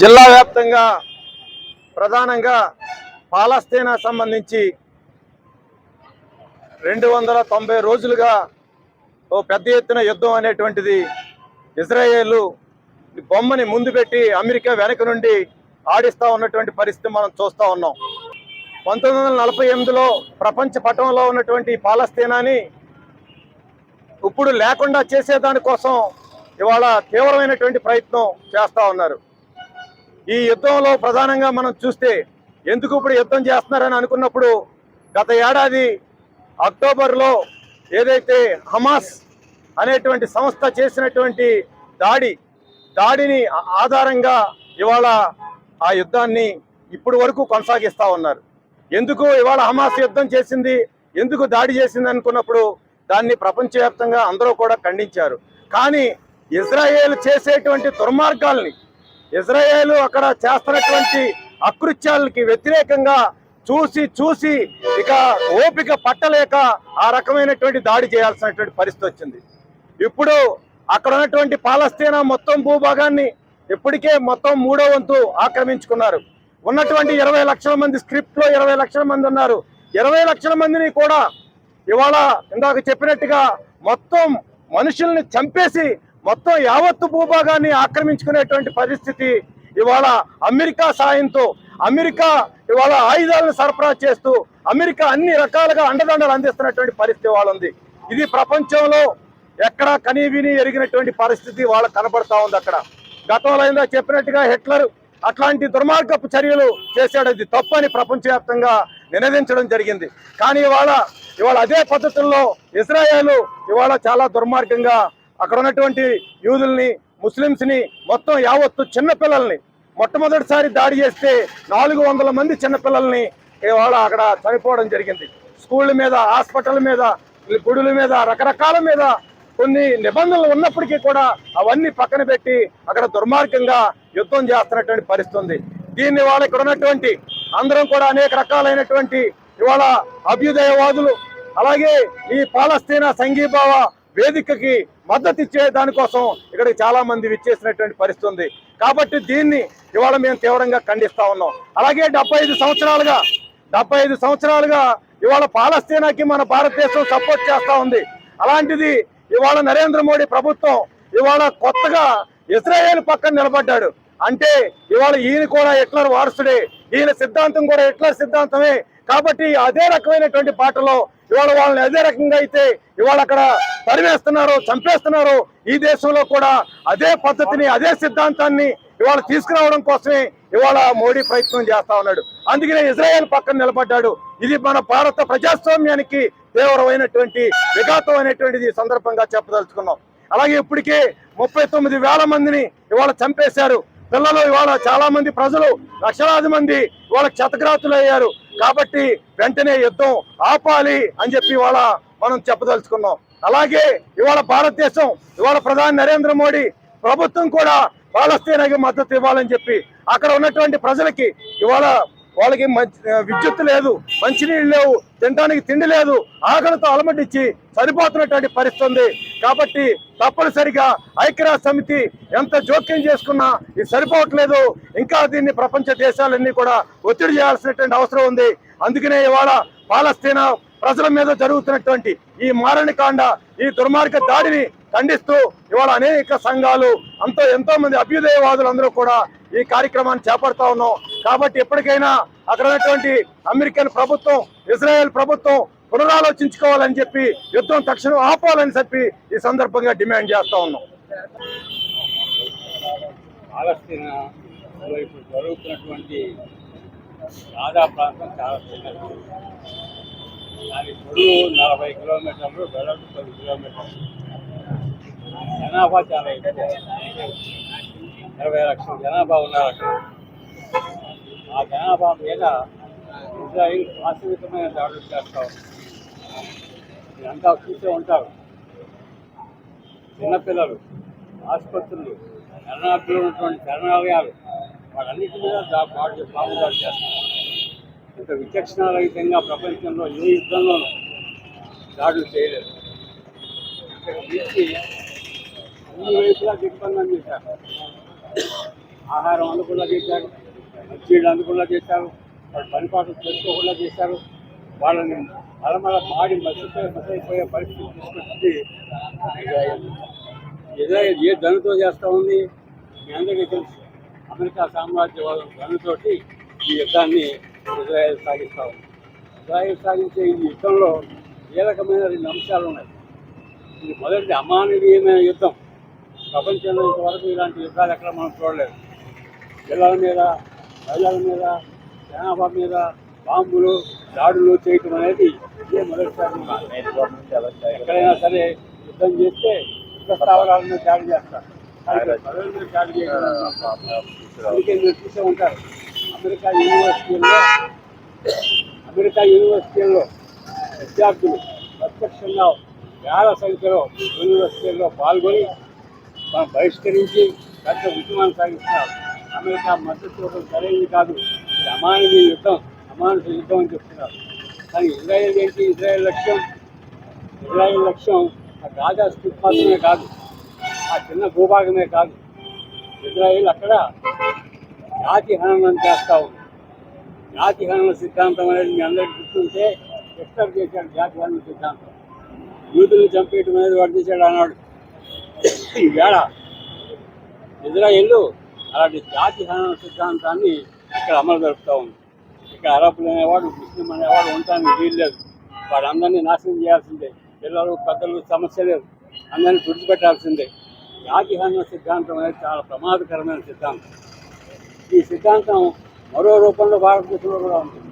జిల్లా వ్యాప్తంగా ప్రధానంగా పాలస్తీనా సంబంధించి రెండు వందల తొంభై రోజులుగా ఓ పెద్ద ఎత్తున యుద్ధం అనేటువంటిది ఇజ్రాయేల్ బొమ్మని ముందు పెట్టి అమెరికా వెనక నుండి ఆడిస్తూ ఉన్నటువంటి పరిస్థితి మనం చూస్తూ ఉన్నాం. పంతొమ్మిది వందల నలభై ఎనిమిదిలో ప్రపంచ పటంలో ఉన్నటువంటి పాలస్తీనాని ఇప్పుడు లేకుండా చేసేదానికోసం ఇవాళ తీవ్రమైనటువంటి ప్రయత్నం చేస్తూ ఉన్నారు. ఈ యుద్ధంలో ప్రధానంగా మనం చూస్తే ఎందుకు ఇప్పుడు యుద్ధం చేస్తున్నారని అనుకున్నప్పుడు గత ఏడాది అక్టోబర్లో ఏదైతే హమాస్ అనేటువంటి సంస్థ చేసినటువంటి దాడి దాడిని ఆధారంగా ఇవాళ ఆ యుద్ధాన్ని ఇప్పుడు వరకు కొనసాగిస్తూ ఉన్నారు. ఎందుకు ఇవాళ హమాస్ యుద్ధం చేసింది ఎందుకు దాడి చేసింది అనుకున్నప్పుడు దాన్ని ప్రపంచవ్యాప్తంగా అందరూ కూడా ఖండించారు. కానీ ఇజ్రాయేల్ చేసేటువంటి దుర్మార్గాల్ని ఇజ్రాయేల్ అక్కడ చేస్తున్నటువంటి అకృత్యాలకి వ్యతిరేకంగా చూసి చూసి ఇక ఓపిక పట్టలేక ఆ రకమైనటువంటి దాడి చేయాల్సినటువంటి పరిస్థితి వచ్చింది. ఇప్పుడు అక్కడ ఉన్నటువంటి పాలస్తీనా మొత్తం భూభాగాన్ని ఇప్పటికే మొత్తం మూడో వంతు ఆక్రమించుకున్నారు. ఉన్నటువంటి ఇరవై లక్షల మంది స్క్రిప్ట్లో ఇరవై లక్షల మంది ఉన్నారు. ఇరవై లక్షల మందిని కూడా ఇవాళ ఇందాక చెప్పినట్టుగా మొత్తం మనుషుల్ని చంపేసి మొత్తం యావత్తు భూభాగాన్ని ఆక్రమించుకునేటువంటి పరిస్థితి ఇవాళ అమెరికా సాయంతో అమెరికా ఇవాళ ఆయుధాలను సరఫరా చేస్తూ అమెరికా అన్ని రకాలుగా అండదండలు అందిస్తున్నటువంటి పరిస్థితి వాళ్ళ ఉంది. ఇది ప్రపంచంలో ఎక్కడా కనీవిని ఎరిగినటువంటి పరిస్థితి వాళ్ళకు కనబడతా ఉంది అక్కడ. గతంలో అయిందా చెప్పినట్టుగా హిట్లర్ అట్లాంటి దుర్మార్గపు చర్యలు చేశాడు. అది తప్పని ప్రపంచవ్యాప్తంగా నినదించడం జరిగింది. కానీ ఇవాళ ఇవాళ అదే పద్ధతుల్లో ఇజ్రాయేల్ ఇవాళ చాలా దుర్మార్గంగా అక్కడ ఉన్నటువంటి యూదుల్ని ముస్లిమ్స్ని మొత్తం యావత్తు చిన్నపిల్లల్ని మొట్టమొదటిసారి దాడి చేస్తే నాలుగు వందల మంది చిన్నపిల్లల్ని ఇవాళ అక్కడ చనిపోవడం జరిగింది. స్కూళ్ళ మీద హాస్పిటల్ మీద గుడుల మీద రకరకాల మీద కొన్ని నిబంధనలు ఉన్నప్పటికీ కూడా అవన్నీ పక్కన పెట్టి అక్కడ దుర్మార్గంగా యుద్ధం చేస్తున్నటువంటి పరిస్థితి ఉంది దీన్ని వాళ్ళ ఇక్కడ ఉన్నటువంటి అందరం కూడా అనేక రకాలైనటువంటి ఇవాళ అభ్యుదయవాదులు అలాగే ఈ పాలస్తీనా సంఘీభావ వేదికకి మద్దతు ఇచ్చే దానికోసం ఇక్కడ చాలా మంది విచ్చేసినటువంటి పరిస్థితి ఉంది. కాబట్టి దీన్ని ఇవాళ మేము తీవ్రంగా ఖండిస్తా ఉన్నాం. అలాగే డెబ్బై ఐదు సంవత్సరాలుగా డెబ్బై ఐదు సంవత్సరాలుగా ఇవాళ పాలస్తీనాకి మన భారతదేశం సపోర్ట్ చేస్తా ఉంది. అలాంటిది ఇవాళ నరేంద్ర మోడీ ప్రభుత్వం ఇవాళ కొత్తగా ఇజ్రాయేల్ పక్కన నిలబడ్డాడు. అంటే ఇవాళ ఈయన కూడా హిట్లర్ వారసుడే. ఈయన సిద్ధాంతం కూడా హిట్లర్ సిద్ధాంతమే. కాబట్టి అదే రకమైనటువంటి పాటలో ఇవాళ వాళ్ళని అదే రకంగా అయితే ఇవాళ అక్కడ తరివేస్తున్నారు చంపేస్తున్నారు. ఈ దేశంలో కూడా అదే పద్ధతిని అదే సిద్ధాంతాన్ని ఇవాళ తీసుకురావడం కోసమే ఇవాళ మోడీ ప్రయత్నం చేస్తా ఉన్నాడు. అందుకనే ఇజ్రాయెల్ పక్కన నిలబడ్డాడు. ఇది మన భారత ప్రజాస్వామ్యానికి తీవ్రమైనటువంటి విఘాతం అనేటువంటిది సందర్భంగా చెప్పదలుచుకున్నాం. అలాగే ఇప్పటికే ముప్పై తొమ్మిది వేల మందిని ఇవాళ చంపేశారు. పిల్లలు ఇవాళ చాలా మంది ప్రజలు లక్షలాది మంది ఇవాళ క్షతగ్రాతులయ్యారు కాబట్టి వెంటనే యుద్ధం ఆపాలి అని చెప్పి ఇవాళ మనం చెప్పదలుచుకున్నాం. అలాగే ఇవాళ భారతదేశం ఇవాళ ప్రధాని నరేంద్ర మోడీ ప్రభుత్వం కూడా పాలస్తీనాకి మద్దతు ఇవ్వాలని చెప్పి అక్కడ ఉన్నటువంటి ప్రజలకి ఇవాళ వాళ్ళకి మంచి విద్యుత్ లేదు మంచినీళ్ళు లేవు తినడానికి తిండి లేదు ఆకలితో అలమటిచ్చి సరిపోతున్నటువంటి పరిస్థితి ఉంది. కాబట్టి తప్పనిసరిగా ఐక్యరాజ్య సమితి ఎంత జోక్యం చేసుకున్నా ఇది సరిపోవట్లేదు. ఇంకా దీన్ని ప్రపంచ దేశాలన్నీ కూడా ఒత్తిడి చేయాల్సినటువంటి అవసరం ఉంది. అందుకనే ఇవాళ పాలస్తీనా ప్రజల మీద జరుగుతున్నటువంటి ఈ మారణికాండ ఈ దుర్మార్గ దాడిని ఖండిస్తూ ఇవాళ అనేక సంఘాలు అంతో ఎంతో మంది అభ్యుదయవాదులు అందరూ కూడా ఈ కార్యక్రమాన్ని చేపడతా ఉన్నాం. కాబట్టి ఎప్పటికైనా అక్కడ ఉన్నటువంటి అమెరికన్ ప్రభుత్వం ఇజ్రాయెల్ ప్రభుత్వం పునరాలోచించుకోవాలని చెప్పి యుద్ధం తక్షణం ఆపాలని చెప్పి ఈ సందర్భంగా డిమాండ్ చేస్తా ఉన్నాం. పాలస్తీనాలో ఇప్పుడు జరుగుతున్నటువంటి రాజా ప్రాంతం చాలా చిన్నది. దాని పొడవు నలభై కిలోమీటర్లు వెడల్పు పది కిలోమీటర్లు. జనాభా చాలా ఎక్కువ. ఇరవై లక్షల జనాభా ఉన్నారు అక్కడ ఆ జనాభా మీద ఇజ్రాయిల్ శాశ్వతమైన దాడులు చేస్తా ఉంది. ఇదంతా చూసే ఉంటారు. చిన్నపిల్లలు ఆసుపత్రులు శరణార్థులు ఉన్నటువంటి శరణాలయాలు వాళ్ళన్నిటి మీద దా పాటు పాల్గొదాలు చేస్తారు. ఇంత విచక్షణారహితంగా ప్రపంచంలో ఏ యుద్ధంలోనూ దాడులు చేయలేదు. ఇక్కడ నుంచి అన్ని వైపులా దిగ్బంధం చేశారు. ఆహారం అందకుండా చేశారు. మంచినీళ్ళు అందకుండా చేశారు. వాళ్ళు పని పాటలు చేసుకోకుండా చేశారు. వాళ్ళని మలమల మాడి మసిపోయి మసైపోయే పరిస్థితి తీసుకొచ్చింది ఇజ్రాయెల్ ఏ ధనుతో చేస్తూ ఉంది? మీ అందరికీ తెలుసు. అమెరికా సామ్రాజ్యవాదం ధనుతోటి ఈ యుద్ధాన్ని ఇజ్రాయెల్ సాగిస్తూ ఉంది. ఇజ్రాయెల్ సాగించే ఈ యుద్ధంలో ఏ రకమైన రెండు అంశాలు ఉన్నాయి. ఇది మొదటి అమానవీయమైన యుద్ధం. ప్రపంచంలో ఇంతవరకు ఇలాంటి యుద్ధాలు ఎక్కడ మనం చూడలేదు. పిల్లల మీద ప్రజల మీద జనాభా మీద బాంబులు దాడులు చేయటం అనేది ఇదే మొదటిసారి. ఎక్కడైనా సరే యుద్ధం చేస్తే యుద్ధ స్థావరాల మీద దాడి చేస్తారు. ప్రజల మీద దాడి చేయడం అందుకే మీరు చూసే ఉంటారు. అమెరికా యూనివర్సిటీల్లో అమెరికా యూనివర్సిటీల్లో విద్యార్థులు ప్రత్యక్షంగా వేల సంఖ్యలో యూనివర్సిటీల్లో పాల్గొని మనం బహిష్కరించి పెద్ద ఉద్యమాన్ని సాగిస్తున్నారు. అమెరికా మద్దతు ఇవ్వడం సరైనది కాదు. ఇది అమానవీయ యుద్ధం అమానుష యుద్ధం అని చెప్తున్నారు. కానీ ఇజ్రాయెల్ ఏంటి? ఇజ్రాయెల్ లక్ష్యం? ఇజ్రాయెల్ లక్ష్యం ఆ గాజా స్ట్రిప్ మాత్రమే కాదు. ఆ చిన్న భూభాగమే కాదు. ఇజ్రాయెల్ అక్కడ జాతి హననం చేస్తూ ఉంది. జాతి హనన సిద్ధాంతం అనేది మీ అందరికీ గుర్తుంటే ఎక్స్టర్ చేశాడు జాతి హనన సిద్ధాంతం. యూతుల్ని చంపేయటం అనేది వాడు చేశాడు అన్నాడు ఈవేళ ఇజ్రాయిల్ అలాంటి జాతి హనన సిద్ధాంతాన్ని ఇక్కడ అమలు జరుపుతూ ఉంది. ఇక్కడ అరబులు అనేవాడు ముస్లిం అనేవాడు ఉండటానికి వీల్లేదు వాళ్ళందరినీ నాశనం చేయాల్సిందే. పిల్లలు పెద్దలు సమస్య లేదు. అందరినీ తుడిచిపెట్టాల్సిందే. జాతి హనన సిద్ధాంతం అనేది చాలా ప్రమాదకరమైన సిద్ధాంతం. ఈ సిద్ధాంతం మరో రూపంలో భారతదేశంలో కూడా ఉంటుంది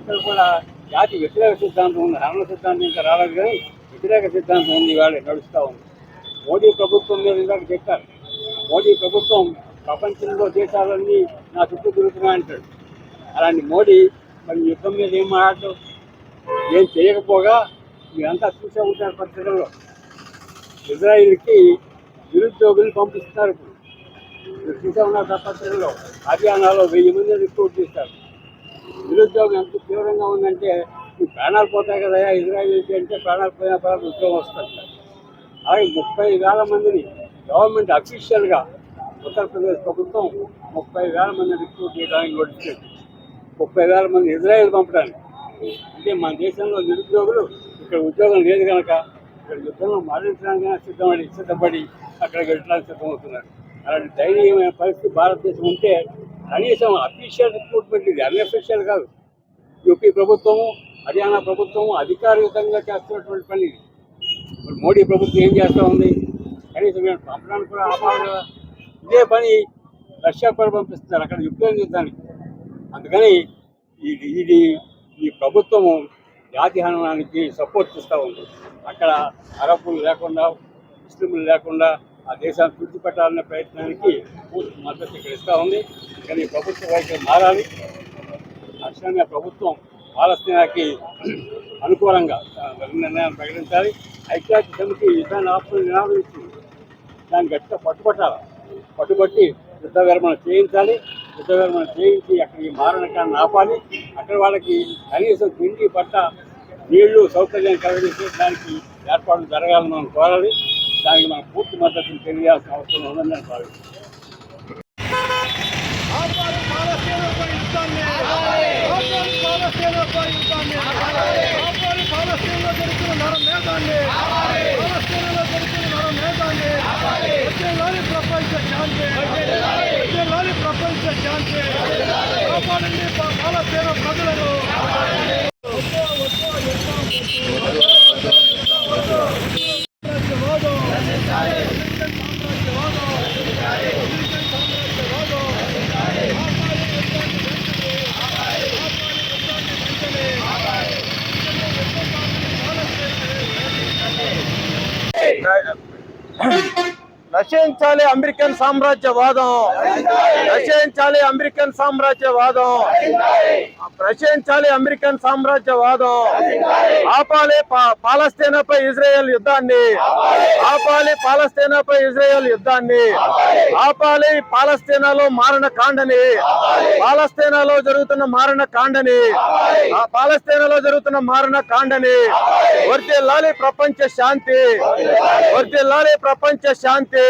ఇక్కడ కూడా జాతి వ్యతిరేక సిద్ధాంతం ఉంది. హరణ సిద్ధాంతం ఇంకా రాలేదు కానీ వ్యతిరేక సిద్ధాంతం ఉంది. ఇవాళ నడుస్తూ ఉంది. మోడీ ప్రభుత్వం మీద ఇందాక చెప్పారు. మోడీ ప్రభుత్వం ప్రపంచంలో దేశాలన్నీ నా చుట్టూ తిరుగుతున్నాయి అంటాడు. అలాంటి మోడీ మరి యుద్ధం మీద ఏం మాట్లాడటం ఏం చేయకపోగా మీరంతా చూసే ఉంటారు పత్రికల్లో ఇజ్రాయిల్కి నిరుద్యోగులు పంపిస్తున్నారు ఇప్పుడు. మీరు చూసే ఉన్నారు పత్రికల్లో హర్యానాలో వెయ్యి మంది రిక్రూట్ చేస్తారు. నిరుద్యోగం ఎంత తీవ్రంగా ఉందంటే ఈ ప్రాణాలు పోతాయి కదా ఇజ్రాయిల్ అంటే ప్రాణాలు పోయిన తర్వాత ఉద్యోగం వస్తుంది అలాగే ముప్పై వేల మందిని గవర్నమెంట్ అఫీషియల్గా ఉత్తరప్రదేశ్ ప్రభుత్వం ముప్పై వేల మంది రిక్రూట్ చేయడానికి నోటిఫికేషన్ ముప్పై వేల మంది ఇజ్రాయెల్ పంపడానికి. అంటే మన దేశంలో నిరుద్యోగులు ఇక్కడ ఉద్యోగం లేదు కనుక ఇక్కడ యుద్ధంలో మరణించడానికి సిద్ధపడి సిద్ధపడి అక్కడికి వెళ్ళడానికి సిద్ధమవుతున్నారు. అలాంటి దయనీయమైన పరిస్థితి భారతదేశం ఉంటే కనీసం అఫీషియల్ రిక్రూట్మెంట్ ఇది అన్అఫీషియల్ కాదు. యూపీ ప్రభుత్వము హర్యానా ప్రభుత్వము అధికారయుతంగా చేస్తున్నటువంటి పని ఇప్పుడు మోడీ ప్రభుత్వం ఏం చేస్తూ ఉంది? కనీసం మేము పంపడానికి కూడా ఆపాలి కదా ఇదే పని రష్యా కూడా పంపిస్తున్నారు అక్కడ యుద్ధం యుద్ధానికి. అందుకని ఇది ఇది ఈ ప్రభుత్వము జాతి హననానికి సపోర్ట్ ఇస్తూ ఉంది. అక్కడ అరబ్బులు లేకుండా ముస్లింలు లేకుండా ఆ దేశాన్ని తుడిచిపెట్టాలనే ప్రయత్నానికి పూర్తి మద్దతు ఇక్కడ ఇస్తూ ఉంది. కానీ ప్రభుత్వ వైఖరి మారాలి. తక్షణమే ప్రభుత్వం పాలస్తీనాకి అనుకూలంగా నిర్ణయాన్ని ప్రకటించాలి. ఐక్యరాజ్య సమితి యుద్ధాన్ని ఆపుకుని నినాదం ఇచ్చింది. దాన్ని గట్టిగా పట్టుబట్టాలి? పట్టుబట్టి యుద్ధ విరమణ చేయించాలి. యుద్ధ విరమణ చేయించి అక్కడ ఈ మారణకాన్ని ఆపాలి. అక్కడ వాళ్ళకి కనీసం తిండి పట్ట నీళ్ళు సౌకర్యం కలిగించే దానికి ఏర్పాట్లు జరగాలని మనం కోరాలి. దానికి మనం పూర్తి మద్దతును తెలియాల్సిన అవసరం ఉందని నేను భావిస్తున్నాను. ప్రజలను నశించాలి అమెరికన్ సామ్రాజ్యవాదం. నశించాలి అమెరికన్ సామ్రాజ్యవాదం. నశించాలి అమెరికన్ సామ్రాజ్యవాదం. ఆపాలి పా- పాలస్తీనాపై ఇజ్రాయెల్ యుద్ధాన్ని. ఆపాలి పాలస్తీనాపై ఇజ్రాయెల్ యుద్ధాన్ని. ఆపాలి పాలస్తీనాలో మారణ కాండని పాలస్తీనాలో జరుగుతున్న మారణ కాండని ఆ పాలస్తీనాలో జరుగుతున్న మారణ కాండని వర్తిల్లాలి ప్రపంచ శాంతి. వర్తిల్లాలి ప్రపంచ శాంతి.